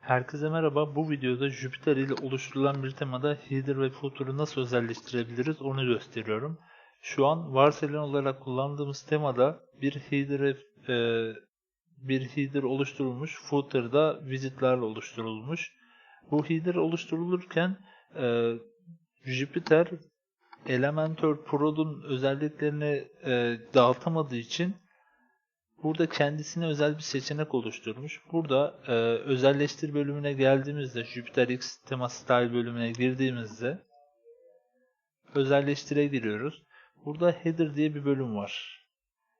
Herkese merhaba. Bu videoda Jupyter ile oluşturulan bir temada header ve footer'ı nasıl özelleştirebiliriz onu gösteriyorum. Şu an varsayılan olarak kullandığımız temada bir header e, bir header oluşturulmuş, footer da widgetlerle oluşturulmuş. Bu header oluşturulurken e, Jupyter Elementor Pro'nun özelliklerini e, dağıtamadığı için Burada kendisine özel bir seçenek oluşturmuş. Burada e, özelleştir bölümüne geldiğimizde Jupyter X tema style bölümüne girdiğimizde özelleştire giriyoruz. Burada header diye bir bölüm var.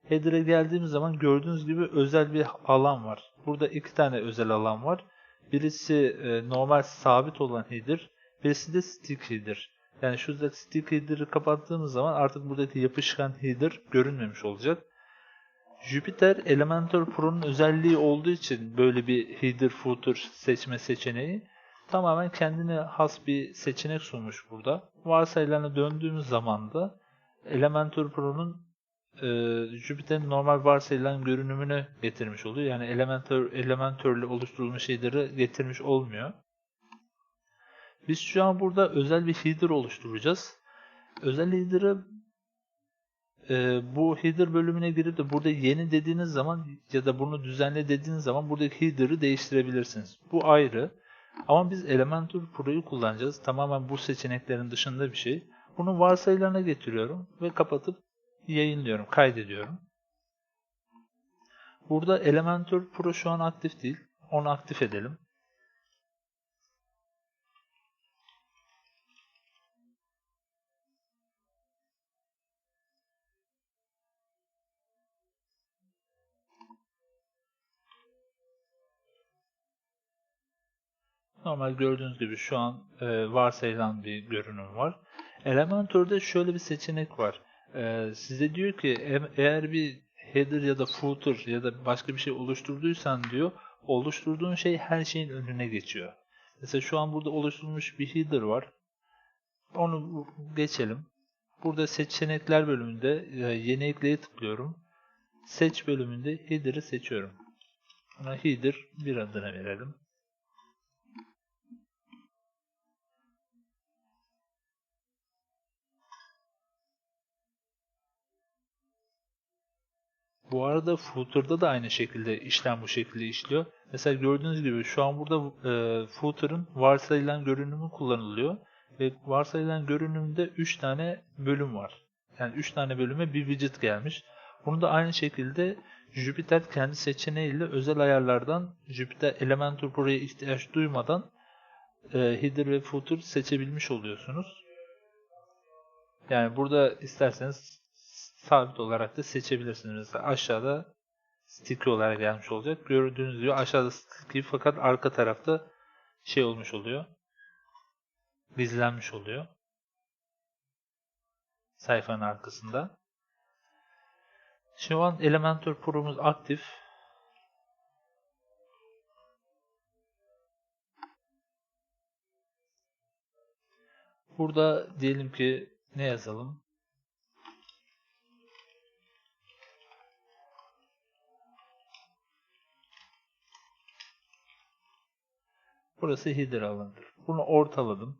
Header'e geldiğimiz zaman gördüğünüz gibi özel bir alan var. Burada iki tane özel alan var. Birisi e, normal sabit olan header, birisi de stick header. Yani şurada stick header'ı kapattığımız zaman artık buradaki yapışkan header görünmemiş olacak. Jupyter Elementor Pro'nun özelliği olduğu için böyle bir header footer seçme seçeneği tamamen kendine has bir seçenek sunmuş burada. Varsayılarına döndüğümüz zaman da Elementor Pro'nun e, Jupyter'in normal varsayılan görünümünü getirmiş oluyor. Yani Elementor, Elementor ile oluşturulmuş header'ı getirmiş olmuyor. Biz şu an burada özel bir header oluşturacağız. Özel header'ı e, bu header bölümüne girip de burada yeni dediğiniz zaman ya da bunu düzenle dediğiniz zaman buradaki header'ı değiştirebilirsiniz. Bu ayrı. Ama biz Elementor Pro'yu kullanacağız. Tamamen bu seçeneklerin dışında bir şey. Bunu varsayılarına getiriyorum ve kapatıp yayınlıyorum, kaydediyorum. Burada Elementor Pro şu an aktif değil. Onu aktif edelim. Normal gördüğünüz gibi şu an e, varsayılan bir görünüm var. Elementor'da şöyle bir seçenek var. E, size diyor ki eğer bir header ya da footer ya da başka bir şey oluşturduysan diyor oluşturduğun şey her şeyin önüne geçiyor. Mesela şu an burada oluşturulmuş bir header var. Onu geçelim. Burada seçenekler bölümünde e, yeni ekleye tıklıyorum. Seç bölümünde header'ı seçiyorum. Buna header bir adına verelim. Bu arada footer'da da aynı şekilde işlem bu şekilde işliyor. Mesela gördüğünüz gibi şu an burada e, footer'ın varsayılan görünümü kullanılıyor. Ve varsayılan görünümde 3 tane bölüm var. Yani 3 tane bölüme bir widget gelmiş. Bunu da aynı şekilde Jupyter kendi seçeneğiyle özel ayarlardan Jupyter Elementor Pro'ya ihtiyaç duymadan e, header ve footer seçebilmiş oluyorsunuz. Yani burada isterseniz sabit olarak da seçebilirsiniz. Mesela aşağıda sticky olarak gelmiş olacak. Gördüğünüz gibi aşağıda sticky fakat arka tarafta şey olmuş oluyor. Gizlenmiş oluyor. Sayfanın arkasında. Şu an Elementor Pro'muz aktif. Burada diyelim ki ne yazalım? Burası header alanıdır. Bunu ortaladım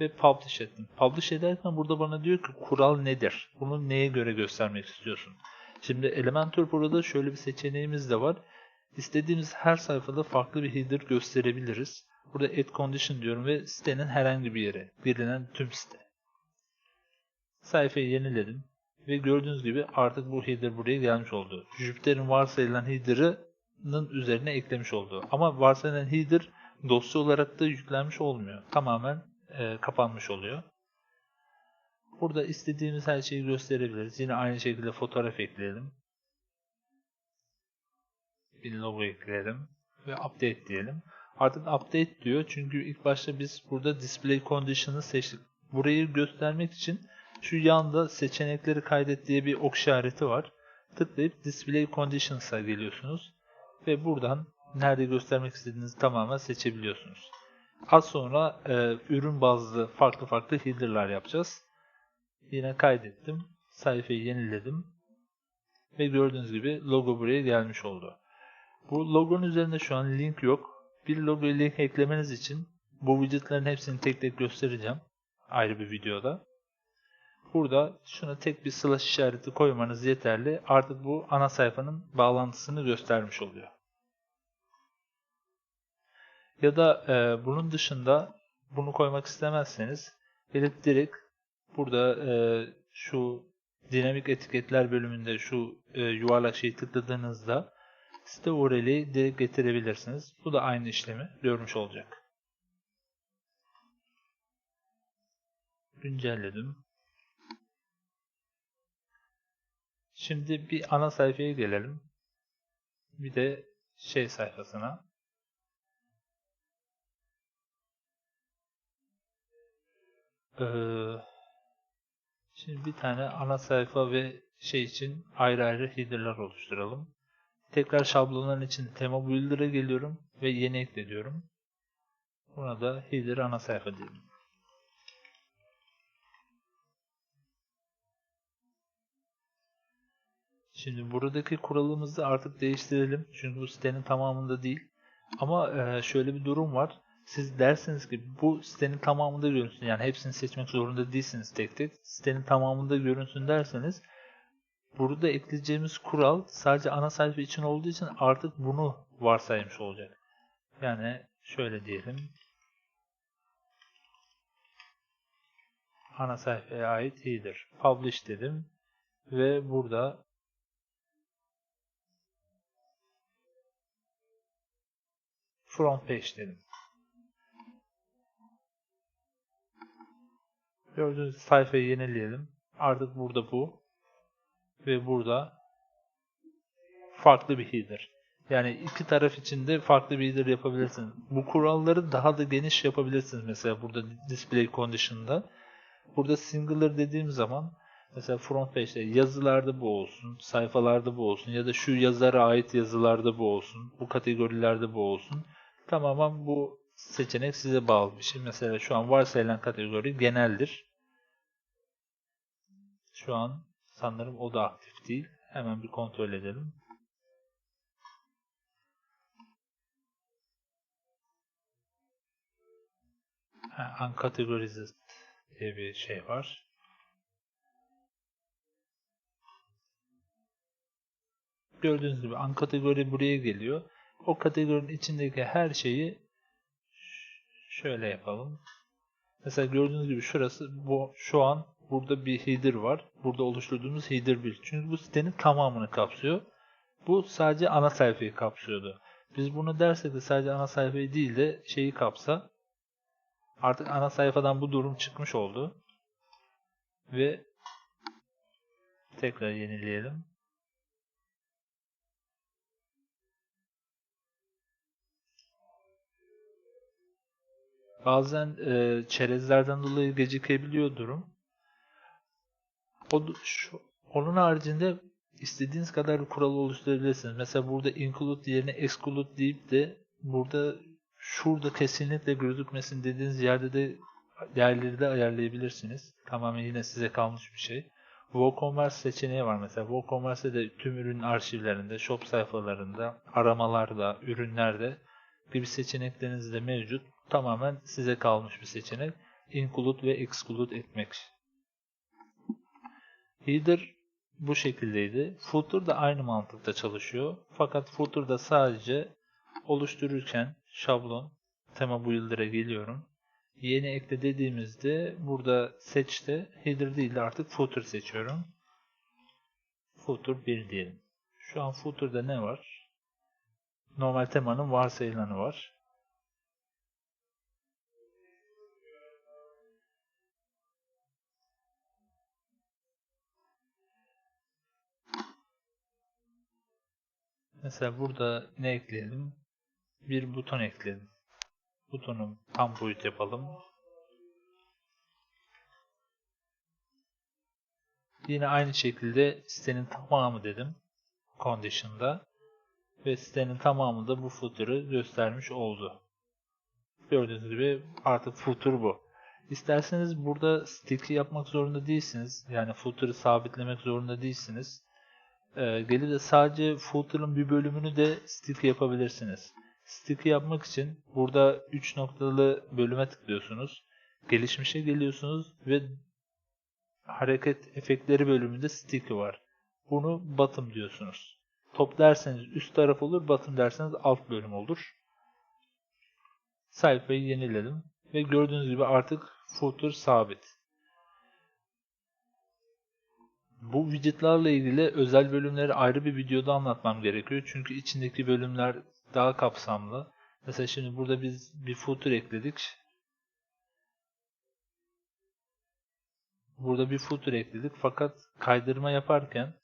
ve publish ettim. Publish ederken burada bana diyor ki kural nedir? Bunu neye göre göstermek istiyorsun? Şimdi Elementor burada şöyle bir seçeneğimiz de var. İstediğimiz her sayfada farklı bir header gösterebiliriz. Burada add condition diyorum ve sitenin herhangi bir yere, bilinen tüm site. Sayfayı yeniledim ve gördüğünüz gibi artık bu header buraya gelmiş oldu. Jupyter'in varsayılan header'ının üzerine eklemiş olduğu. Ama varsayılan header dosya olarak da yüklenmiş olmuyor. Tamamen e, kapanmış oluyor. Burada istediğimiz her şeyi gösterebiliriz. Yine aynı şekilde fotoğraf ekleyelim. Bir logo ekleyelim. Ve update diyelim. Artık update diyor. Çünkü ilk başta biz burada display condition'ı seçtik. Burayı göstermek için şu yanda seçenekleri kaydet diye bir ok işareti var. Tıklayıp display conditions'a geliyorsunuz. Ve buradan nerede göstermek istediğinizi tamamen seçebiliyorsunuz. Az sonra e, ürün bazlı farklı farklı header'lar yapacağız. Yine kaydettim. Sayfayı yeniledim. Ve gördüğünüz gibi logo buraya gelmiş oldu. Bu logonun üzerinde şu an link yok. bir logo link eklemeniz için bu widgetlerin hepsini tek tek göstereceğim ayrı bir videoda. Burada şuna tek bir slash işareti koymanız yeterli. Artık bu ana sayfanın bağlantısını göstermiş oluyor. Ya da e, bunun dışında bunu koymak istemezseniz gelip direkt burada e, şu dinamik etiketler bölümünde şu e, yuvarlak şeyi tıkladığınızda site URL'i direkt getirebilirsiniz. Bu da aynı işlemi görmüş olacak. Güncelledim. Şimdi bir ana sayfaya gelelim. Bir de şey sayfasına. Ee, şimdi bir tane ana sayfa ve şey için ayrı ayrı header'lar oluşturalım. Tekrar şablonların için tema builder'a geliyorum ve yeni ekliyorum. Buna da header ana sayfa diyelim. Şimdi buradaki kuralımızı artık değiştirelim. Çünkü bu sitenin tamamında değil. Ama e, şöyle bir durum var. Siz dersiniz ki bu sitenin tamamında görünsün. Yani hepsini seçmek zorunda değilsiniz tek tek. Sitenin tamamında görünsün derseniz burada ekleyeceğimiz kural sadece ana sayfa için olduğu için artık bunu varsaymış olacak. Yani şöyle diyelim. Ana sayfaya ait header. Publish dedim. Ve burada front page dedim. Gördüğünüz sayfayı yenileyelim. Artık burada bu. Ve burada farklı bir header. Yani iki taraf için de farklı bir header yapabilirsiniz. Bu kuralları daha da geniş yapabilirsiniz. Mesela burada display condition'da. Burada singular dediğim zaman mesela front page'de yazılarda bu olsun, sayfalarda bu olsun ya da şu yazara ait yazılarda bu olsun, bu kategorilerde bu olsun. Tamamen bu seçenek size bağlı bir şey. Mesela şu an varsayılan kategori geneldir. Şu an sanırım o da aktif değil. Hemen bir kontrol edelim. Uncategorized diye bir şey var. Gördüğünüz gibi uncategory buraya geliyor. O kategorinin içindeki her şeyi şöyle yapalım. Mesela gördüğünüz gibi şurası bu şu an burada bir header var. Burada oluşturduğumuz header 1. Çünkü bu sitenin tamamını kapsıyor. Bu sadece ana sayfayı kapsıyordu. Biz bunu dersek de sadece ana sayfayı değil de şeyi kapsa artık ana sayfadan bu durum çıkmış oldu. Ve tekrar yenileyelim. Bazen e, çerezlerden dolayı gecikebiliyor durum. O, şu, onun haricinde istediğiniz kadar kural oluşturabilirsiniz. Mesela burada include yerine exclude deyip de burada şurada kesinlikle gözükmesin dediğiniz yerde de değerleri de ayarlayabilirsiniz. Tamamen yine size kalmış bir şey. WooCommerce seçeneği var mesela. WooCommerce'de de tüm ürün arşivlerinde, shop sayfalarında, aramalarda, ürünlerde gibi seçenekleriniz de mevcut. Tamamen size kalmış bir seçenek. Include ve exclude etmek. Header bu şekildeydi. Footer da aynı mantıkta çalışıyor. Fakat Footer'da sadece oluştururken şablon tema builder'a geliyorum. Yeni ekle dediğimizde burada seçte header değil de artık footer seçiyorum. Footer 1 diyelim. Şu an footer'da ne var? Normal temanın varsayılanı var. Mesela burada ne ekleyelim? Bir buton ekleyelim. Butonu tam boyut yapalım. Yine aynı şekilde sitenin tamamı dedim. Condition'da. Ve sitenin tamamı da bu footer'ı göstermiş oldu. Gördüğünüz gibi artık footer bu. İsterseniz burada sticky yapmak zorunda değilsiniz. Yani footer'ı sabitlemek zorunda değilsiniz. Ee, gelip de sadece footer'ın bir bölümünü de sticky yapabilirsiniz. Stick'i yapmak için burada 3 noktalı bölüme tıklıyorsunuz. Gelişmişe geliyorsunuz ve hareket efektleri bölümünde stick'i var. Bunu bottom diyorsunuz. Top derseniz üst taraf olur, bottom derseniz alt bölüm olur. Sayfayı yeniledim ve gördüğünüz gibi artık footer sabit. Bu widgetlarla ilgili özel bölümleri ayrı bir videoda anlatmam gerekiyor. Çünkü içindeki bölümler daha kapsamlı. Mesela şimdi burada biz bir footer ekledik. Burada bir footer ekledik fakat kaydırma yaparken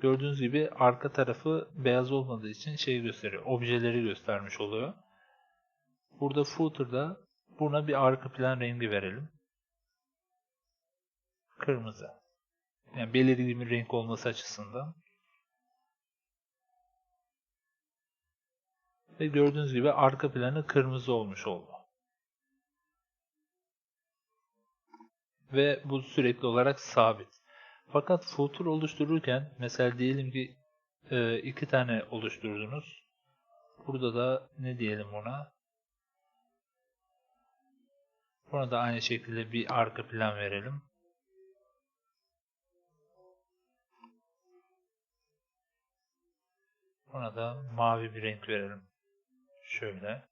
gördüğünüz gibi arka tarafı beyaz olmadığı için şey gösteriyor. Objeleri göstermiş oluyor. Burada footer'da buna bir arka plan rengi verelim. Kırmızı. Yani belirgin bir renk olması açısından. Ve gördüğünüz gibi arka planı kırmızı olmuş oldu. Ve bu sürekli olarak sabit. Fakat footer oluştururken mesela diyelim ki e, iki tane oluşturdunuz. Burada da ne diyelim ona? Buna da aynı şekilde bir arka plan verelim. Buna da mavi bir renk verelim. Şöyle.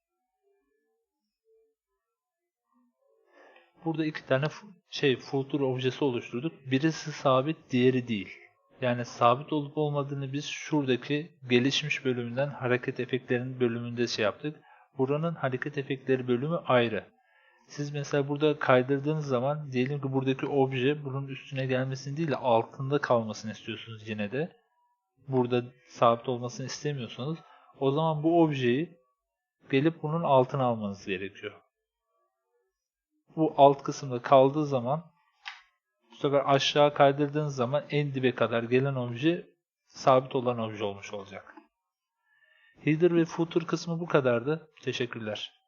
Burada iki tane şey footer objesi oluşturduk. Birisi sabit, diğeri değil. Yani sabit olup olmadığını biz şuradaki gelişmiş bölümünden hareket efektlerinin bölümünde şey yaptık. Buranın hareket efektleri bölümü ayrı. Siz mesela burada kaydırdığınız zaman diyelim ki buradaki obje bunun üstüne gelmesini değil de altında kalmasını istiyorsunuz yine de. Burada sabit olmasını istemiyorsanız o zaman bu objeyi gelip bunun altına almanız gerekiyor. Bu alt kısımda kaldığı zaman bu sefer aşağı kaydırdığınız zaman en dibe kadar gelen obje sabit olan obje olmuş olacak. Header ve footer kısmı bu kadardı. Teşekkürler.